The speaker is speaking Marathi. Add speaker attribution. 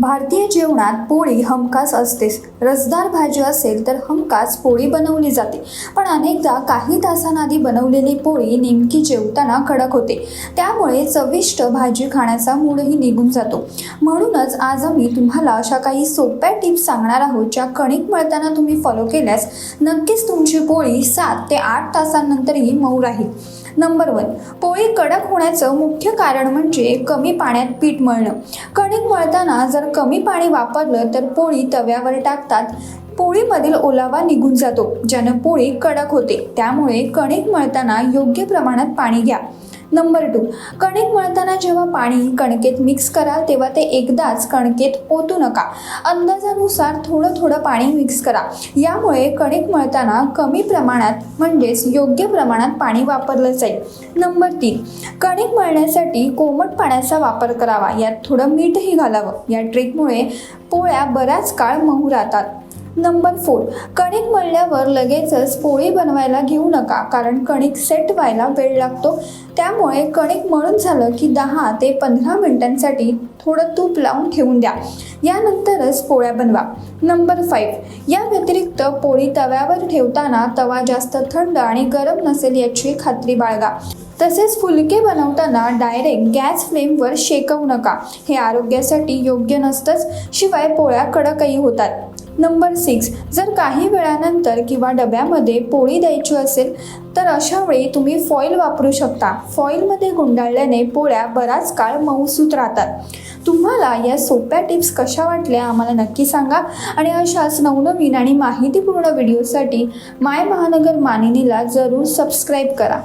Speaker 1: भारतीय जेवणात पोळी हमखास असतेच. रसदार भाजी असेल तर हमखास पोळी बनवली जाते. पण अनेकदा काही तासांआधी बनवलेली पोळी नेमकी जेवताना कडक होते. त्यामुळे चविष्ट भाजी खाण्याचा मूडही निघून जातो. म्हणूनच आज आम्ही तुम्हाला अशा काही सोप्या टिप्स सांगणार आहोत ज्या कणिक मळताना तुम्ही फॉलो केल्यास नक्कीच तुमची पोळी सात ते आठ तासांनंतरही मऊ राहील. नंबर वन पोळी कडक होण्याचं मुख्य कारण म्हणजे कमी पाण्यात पीठ मळणं. कणिक मळताना जर कमी पाणी वापरलं तर पोळी तव्यावर टाकतात पोळीमधील ओलावा निघून जातो ज्यानं पोळी कडक होते. त्यामुळे कणिक मळताना योग्य प्रमाणात पाणी घ्या. नंबर टू कणिक मळताना जेव्हा पाणी कणकेत मिक्स कराल तेव्हा ते एकदाच कणकेत ओतू नका. अंदाजानुसार थोडं थोडं पाणी मिक्स करा. यामुळे कणिक मळताना कमी प्रमाणात म्हणजेच योग्य प्रमाणात पाणी वापरलं जाईल. नंबर तीन कणिक मळण्यासाठी कोमट पाण्याचा वापर करावा. यात थोडं मीठही घालावं. या ट्रिकमुळे पोळ्या बराच काळ मऊ राहतात. Number four. कणिक मळल्यावर लगेचच पोळी बनवायला घेऊ नका कारण कणिक सेट व्हायला वेळ लागतो. त्यामुळे कणिक मळून झालं की दहा ते पंधरा मिनिटांसाठी थोडं तूप लावून ठेवून द्या. यानंतरच पोळ्या बनवा. नंबर फाईव्ह या व्यतिरिक्त पोळी तव्यावर ठेवताना तवा जास्त थंड आणि गरम नसेल याची खात्री बाळगा. तसेच फुलके बनवताना डायरेक्ट गॅस फ्लेमवर शेकवू नका. हे आरोग्यासाठी योग्य नसतंच शिवाय पोळ्या कडकही होतात. नंबर सिक्स जर काही वेळानंतर किंवा डब्यामध्ये पोळी द्यायची असेल तर अशा वेळी तुम्ही फॉईल वापरू शकता. फॉईलमध्ये गुंडाळल्याने पोळ्या बराच काळ मऊसूत राहतात. तुम्हाला या सोप्या टिप्स कशा वाटल्या आम्हाला नक्की सांगा. आणि अशाच नवनवीन आणि माहितीपूर्ण व्हिडिओसाठी माय महानगर मानिनीला जरूर सबस्क्राईब करा.